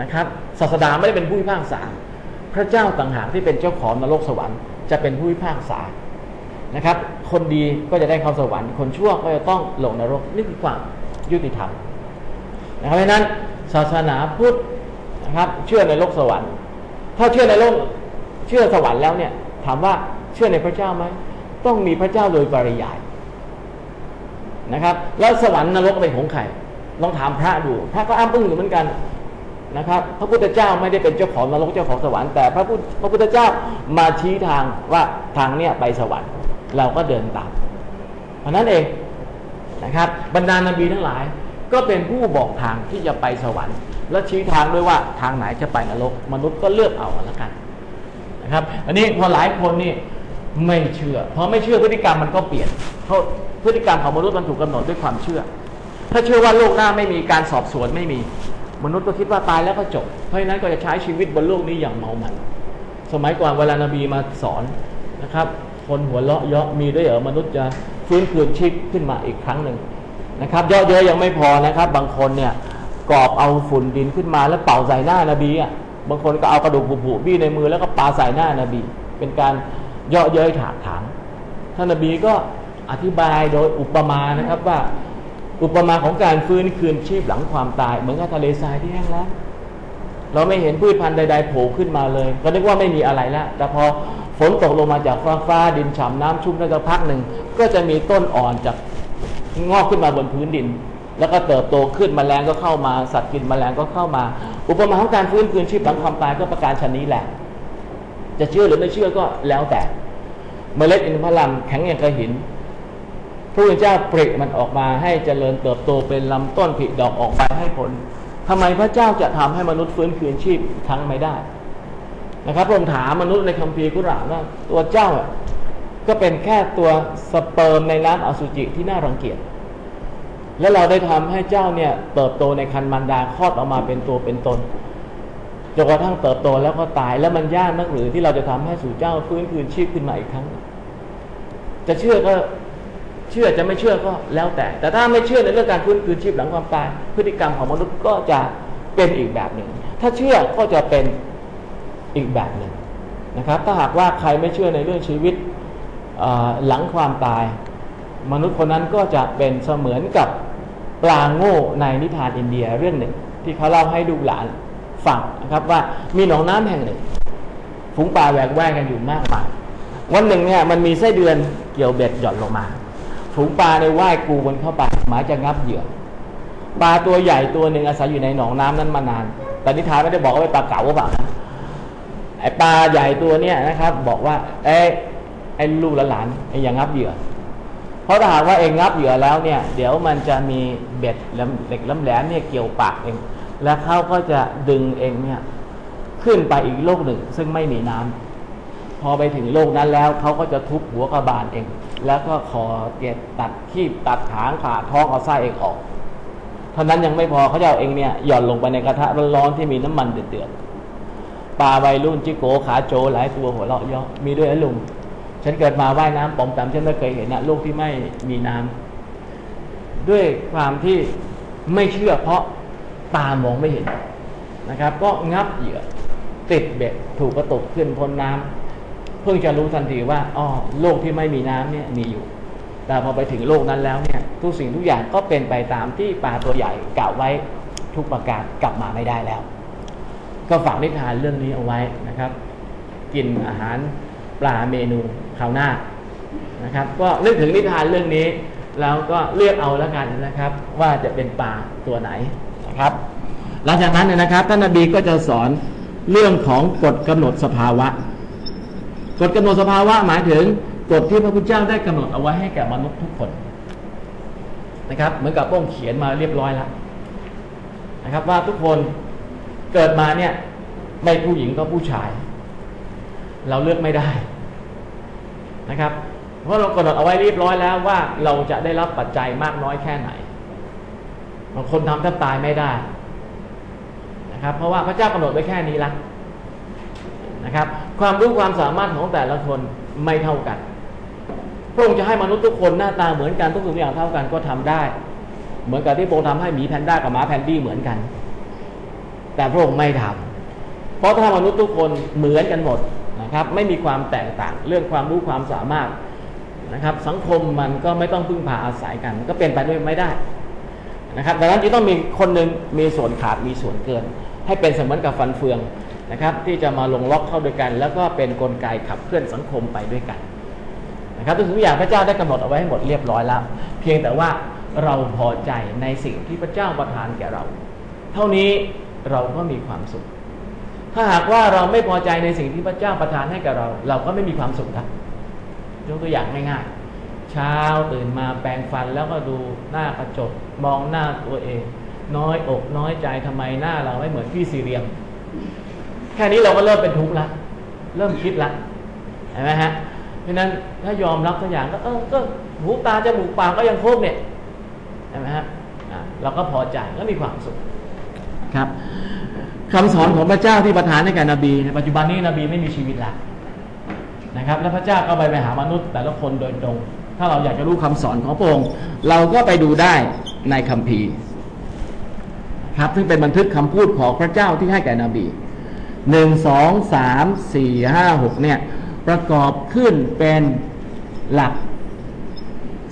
นะครับศาสดาไม่ได้เป็นผู้พิพากษา พระเจ้าต่างหากที่เป็นเจ้าของนรกสวรรค์จะเป็นผู้พิพากษานะครับ คนดีก็จะได้เข้าสวรรค์ คนชั่วก็จะต้องลงนรกนี่คือความยุติธรรมนะครับเพราะนั้นศาสนาพุทธนะครับเชื่อในโลกสวรรค์ ถ้าเชื่อในโลกเชื่อสวรรค์แล้วเนี่ยถามว่าเชื่อในพระเจ้าไหมต้องมีพระเจ้าโดยปริยายนะครับ แล้วสวรรค์นรกเป็นของใครลองถามพระดู พระก็อ้างปึ้งอยู่เหมือนกัน นะครับ พระพุทธเจ้าไม่ได้เป็นเจ้าของนรกเจ้าของสวรรค์แต่พระพุทธพระพุทธเจ้ามาชี้ทางว่าทางเนี้ยไปสวรรค์เราก็เดินตามเพราะนั้นเองนะครับบรรดานบีทั้งหลาย ก็เป็นผู้บอกทางที่จะไปสวรรค์ และชี้ทางด้วยว่าทางไหนจะไปนรก มนุษย์ก็เลือกเอาล้วกันนะครับ อันนี้พอหลายคนนี่ไม่เชื่อพอไม่เชื่อพฤติกรรมมันก็เปลี่ยนเพราะพฤติกรรมของมนุษย์มันถูกกาหนดด้วยความเชื่อ ถ้าเชื่อว่าโลกหน้าไม่มีการสอบสวนไม่มี มนุษย์ก็คิดว่าตายแล้วก็จบ เพราะฉะนั้นก็จะใช้ชีวิตบนโลกนี้อย่างเมามัน สมัยก่อนเวลานบีมาสอนนะครับ คนหัวเราะเยาะมีด้วยเหรอมนุษย์จะฟื้นคืนชีพขึ้นมาอีกครั้งหนึ่งนะครับเยอะเยอะยังไม่พอนะครับ บางคนเนี่ยกอบเอาฝุ่นดินขึ้นมาแล้วเป่าใส่หน้านาบีอะบางคนก็เอากระดูกผุๆบี้ในมือแล้วก็ปาใส่หน้านาบี เป็นการเยาะเย้ยถากถางท่านนบีก็อธิบายโดยอุปมานะครับว่า อุปมาของการฟื้นคืนชีพหลังความตาย เหมือนกับทะเลทรายที่แห้งแล้งเราไม่เห็นพืชพันธุ์ใดๆโผล่ขึ้นมาเลยก็นึกว่าไม่มีอะไรแล้วแต่พอฝนตกลงมาจากฟ้าฟ้าดินฉ่ำน้ำชุ่มได้สักพักหนึ่งก็จะมีต้นอ่อนจากงอกขึ้นมาบนพื้นดิน แล้วก็เติบโตขึ้นมแมลงก็เข้ามา สัตว์กินมแมลงก็เข้ามา อุปมาของการฟื้นคืนชีพหลังความตายก็ประการชนนี้แหละ จะเชื่อหรือไม่เชื่อก็แล้วแต่ เมล็ดอินทผลัมแข็งอย่างกระหิน พระพุทธเจ้าปริมันออกมาให้เจริญเติบโตเป็นลำต้นผลิดอกออกใบให้ผลทำไมพระเจ้าจะทำให้มนุษย์ฟื้นคืนชีพทั้งไม่ได้ นะครับผมถามมนุษย์ในคัมภีร์กุรานว่าตัวเจ้าก็เป็นแค่ตัวสเปิร์มในน้ำอสุจิที่น่ารังเกียจแล้วเราได้ทำให้เจ้าเนี่ยเติบโตในคันมันดาคลอดออกมาเป็นตัวเป็นตนจนกระทั่งเติบโตแล้วก็ตายแล้วมันยากนักหรือที่เราจะทำให้สู่เจ้าฟื้นคืนชีพขึ้นมาอีกครั้ง จะเชื่อก็ เชื่อจะไม่เชื่อก็แล้วแต่ แต่ถ้าไม่เชื่อในเรื่องการฟื้นคืนชีพหลังความตาย พฤติกรรมของมนุษย์ก็จะเป็นอีกแบบหนึ่ง ถ้าเชื่อก็จะเป็นอีกแบบหนึ่งนะครับ ถ้าหากว่าใครไม่เชื่อในเรื่องชีวิตหลังความตาย มนุษย์คนนั้นก็จะเป็นเสมือนกับปลาโง่ในนิทานอินเดียเรื่องหนึ่ง ที่เขาเล่าให้ดูกหลานฟังนะครับว่ามีหนองน้ำแห่งหนึ่งฝูงปลาแหวกแว่งกันอยู่มากมายวันหนึ่งเนี่ยมันมีไส้เดือนเกี่ยวเบ็ดหย่อนลงมา ฝูงปลาในว่ายกูบนเข้าไปหมายจะงับเหยื่อปลาตัวใหญ่ตัวหนึ่งอาศัยอยู่ในหนองน้ำนั้นมานาน แต่นิทานไม่ได้บอกว่าเป็นปลาเก๋าหรือเปล่านะไอปลาใหญ่ตัวเนี้ยนะครับ บอกว่าไอไอลูกหลานไออย่างงับเหยื่อ เพราะถ้าหากว่าเองงับเหยื่อแล้วเนี่ย เดี๋ยวมันจะมีเบ็ดเหล็กล้ำแหลมเนี่ยเกี่ยวปากเอง แล้วเขาก็จะดึงเองเนี่ยขึ้นไปอีกโลกหนึ่ง ซึ่งไม่มีน้ำพอไปถึงโลกนั้นแล้วเขาก็จะทุบหัวกระบาลเอง แล้วก็คอเก็บตัดขี้ตัดหางขาท้องเอาไส้เองออก เท่านั้นยังไม่พอเขาจะเอาเองเนี่ยหย่อนลงไปในกระทะร้อนๆที่มีน้ำมันเดือดปลาวัยรุ่นจิโกขาโจหลายตัวหัวเราะเยาะมีด้วยลุงฉันเกิดมาว่ายน้ำปอมตามฉันไม่เคยเห็นนะลูกที่ไม่มีน้ำด้วยความที่ไม่เชื่อเพราะตามองไม่เห็นนะครับ ก็งับเหยื่อติดเบ็ดถูกกระตกขึ้นพ้นน้ำเพิ่งจะรู้ทันทีว่าอ๋อโลกที่ไม่มีน้ำเนี่ยมีอยู่ แต่พอไปถึงโลกนั้นแล้วเนี่ยทุกสิ่งทุกอย่างก็เป็นไปตามที่ปลาตัวใหญ่กล่าวไว้ทุกประการกลับมาไม่ได้แล้ว ก็ฝากนิทานเรื่องนี้เอาไว้นะครับ กินอาหารปลาเมนูคราวหน้านะครับ ก็นึกถึงนิทานเรื่องนี้ แล้วก็เลือกเอาแล้วกันนะครับ ว่าจะเป็นปลาตัวไหนนะครับ หลังจากนั้นเนี่ยนะครับท่านนบีก็จะสอนเรื่องของกฎกำหนดสภาวะ กฎกำหนดสภาวะหมายถึงกฎที่พระพุทธเจ้าได้กำหนดเอาไว้ให้แก่มนุษย์ทุกคนนะครับ เหมือนกับพ้องเขียนมาเรียบร้อยแล้วนะครับ ว่าทุกคนเกิดมาเนี่ยไม่ผู้หญิงก็ผู้ชาย เราเลือกไม่ได้นะครับ เพราะเรากำหนดเอาไว้เรียบร้อยแล้วว่าเราจะได้รับปัจจัยมากน้อยแค่ไหนบางคนทำแทบตายไม่ได้นะครับ เพราะว่าพระเจ้ากำหนดไว้แค่นี้ละ นะครับ ความรู้ความสามารถของแต่ละคนไม่เท่ากันพระองค์จะให้มนุษย์ทุกคนหน้าตาเหมือนกันทุกสิ่งอย่างเท่ากันก็ทำได้ เหมือนกับที่พระองค์ทำให้หมีแพนด้ากับหมาแพนดี้เหมือนกัน แต่พระองค์ไม่ทำเพราะถ้ามนุษย์ทุกคนเหมือนกันหมดนะครับ ไม่มีความแตกต่างเรื่องความรู้ความสามารถนะครับ สังคมมันก็ไม่ต้องพึ่งพาอาศัยกัน ก็เป็นไปด้วยไม่ได้นะครับดังนั้นจึงต้องมีคนหนึ่งมีส่วนขาดมีส่วนเกิน ให้เป็นเสมือนกับฟันเฟือง นะครับที่จะมาลงล็อกเข้าด้วยกัน แล้วก็เป็นนกลไกขับเคลื่อนสังคมไปด้วยกันนะครับทุกอย่างพระเจ้าได้กำหนดเอาไว้ให้หมดเรียบร้อยแล้ว เพียงแต่ว่าเราพอใจในสิ่งที่พระเจ้าประทานแก่เรา เท่านี้เราก็มีความสุข ถ้าหากว่าเราไม่พอใจในสิ่งที่พระเจ้าประทานให้กับเรา เราก็ไม่มีความสุขครับยกตัวอย่างง่ายๆเช้าตื่นมาแปรงฟันแล้วก็ดูหน้ากระจกมองหน้าตัวเอง น้อยอกน้อยใจทำไมหน้าเราไม่เหมือนพี่ซีเรียม แค่นี้เราก็เริ่มเป็นทุกข์ละเริ่มคิดละเห็นไหมฮะเพราะนั้นถ้ายอมรับทุกอย่างก็เออก็หูตาจมูกปากก็ยังครบเนี่ยใช่ไหมฮะเราก็พอใจแล้วมีความสุขครับคำสอนของพระเจ้าที่ประทานให้แก่นบีในปัจจุบันนี้นบีไม่มีชีวิตแล้วนะครับ แล้วพระเจ้าก็ไปไปหามนุษย์ แต่ละคนโดยตรง ถ้าเราอยากจะรู้คำสอนของพระองค์เราก็ไปดูได้ในคัมภีร์ ครับซึ่งเป็นบันทึกคำพูดของพระเจ้าที่ให้แก่นบี หนึ่งสองสามสี่ห้าหกเนี่ยประกอบขึ้นเป็นหลัก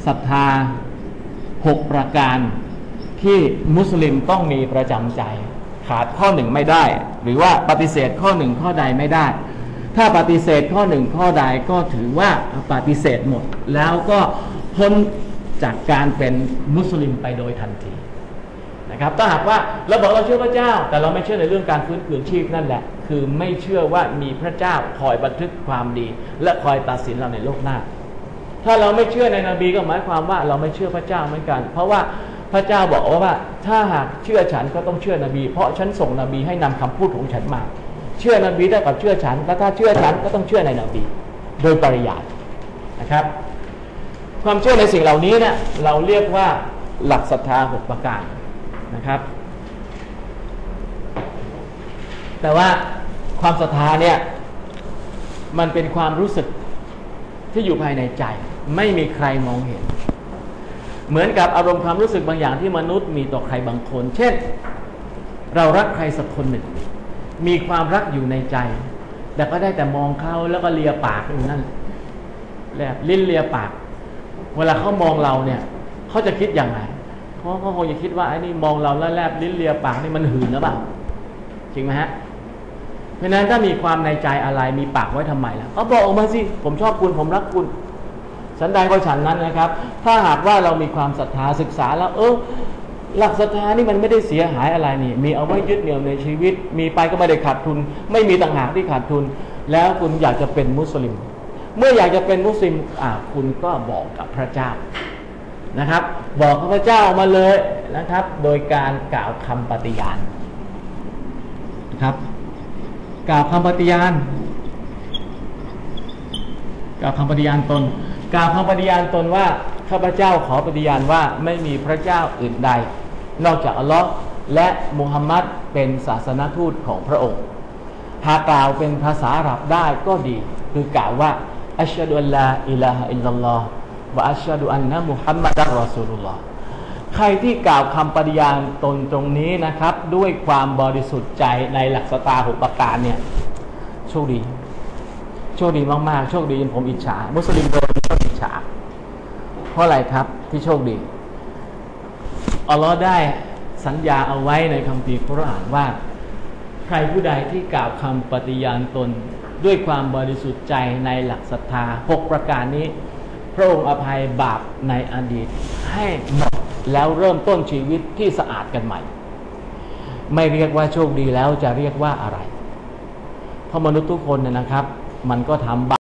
ศรัทธาหกประการที่มุสลิมต้องมีประจำใจ ขาดข้อหนึ่งไม่ได้ หรือว่าปฏิเสธข้อหนึ่งข้อใดไม่ได้ ถ้าปฏิเสธข้อหนึ่งข้อใดก็ถือว่าปฏิเสธหมด แล้วก็พ้นจากการเป็นมุสลิมไปโดยทันทีนะครับถ้าหากว่าเราบอกเราเชื่อพระเจ้า แต่เราไม่เชื่อในเรื่องการฟื้นคืนชีพนั่นแหละ คือไม่เชื่อว่ามีพระเจ้าคอยบันทึกความดี และคอยตัดสินเราในโลกหน้า ถ้าเราไม่เชื่อในนบีก็หมายความว่าเราไม่เชื่อพระเจ้าเหมือนกัน เพราะว่าพระเจ้าบอกว่าถ้าหากเชื่อฉันก็ต้องเชื่อนบี เพราะฉันส่งนบีให้นำคำพูดของฉันมา เชื่อนบีได้กับเชื่อฉัน และถ้าเชื่อฉันก็ต้องเชื่อในนบี โดยปริยายนะครับ ความเชื่อในสิ่งเหล่านี้เนี่ยเราเรียกว่าหลักศรัทธาหกประการนะครับ แต่ว่าความศรัทธาเนี่ยมันเป็นความรู้สึกที่อยู่ภายในใจ ไม่มีใครมองเห็น เหมือนกับอารมณ์ความรู้สึกบางอย่างที่มนุษย์มีต่อใครบางคน เช่น เรารักใครสักคนหนึ่ง มีความรักอยู่ในใจ แต่ก็ได้แต่มองเขาแล้วก็เลียปากอยู่นั่นแลบลิ้นเลียปาก เวลาเขามองเราเนี่ยเขาจะคิดอย่างไรเพราเขาคงจะคิดว่าไอ้นี่มองเราแล้วแลบลิ้นเลียปากนี่มันหืนหรือเปล่าจริงไหมฮะ เพราะนั้นถ้ามีความในใจอะไรมีปากไว้ทำไมล่ะก็บอกออกมาสิผมชอบคุณผมรักคุณสันดก็ฉันนั้นนะครับ ถ้าหากว่าเรามีความศรัทธาศึกษาแล้ว เออหลักศรัทธานี่มันไม่ได้เสียหายอะไรนี่ มีเอาไว้ยึดเหนี่ยวในชีวิต มีไปก็ไม่ได้ขาดทุน ไม่มีต่างหากที่ขาดทุน แล้วคุณอยากจะเป็นมุสลิม เมื่ออยากจะเป็นมุสลิมอ่าคุณก็บอกกับพระเจ้านะครับ บอกกับพระเจ้ามาเลยนะครับ โดยการกล่าวคำปฏิญาณนะครับ กล่าวคำปฏิญาณกล่าวคำปฏิญาณตนกล่าวคำปฏิญาณตนว่าข้าพเจ้าขอปฏิญาณว่าไม่มีพระเจ้าอื่นใด นอกจากอัลลอฮ์และมุฮัมมัดเป็นศาสนทูตของพระองค์ หากกล่าวเป็นภาษาอาหรับได้ก็ดี คือกล่าวว่าอัชฮะดุอัลลาอิลาฮะอิลลัลลอฮ์วะอัชฮะดุอันนะมุฮัมมัดอัลรอซูลุลลอฮ์ ใครที่กล่าวคำปฏิญาณตนตรงนี้นะครับ ด้วยความบริสุทธิ์ใจในหลักสตาหกประการเนี่ยโชคดีโชคดีมากๆโชคดีจนผมอิจฉา มุสลิมโดนก็อิจฉา เพราะอะไรครับที่โชคดีอัลลอฮ์ได้สัญญาเอาไว้ในคำพีคุรอานว่า ใครผู้ใดที่กล่าวคำปฏิญาณตนด้วยความบริสุทธิ์ใจในหลักศรัทธาหกประการนี้ พระองค์อภัยบาปในอดีตให้หมด แล้วเริ่มต้นชีวิตที่สะอาดกันใหม่ ไม่เรียกว่าโชคดีแล้วจะเรียกว่าอะไร เพราะมนุษย์ทุกคนเนี่ยนะครับ มันก็ทำบ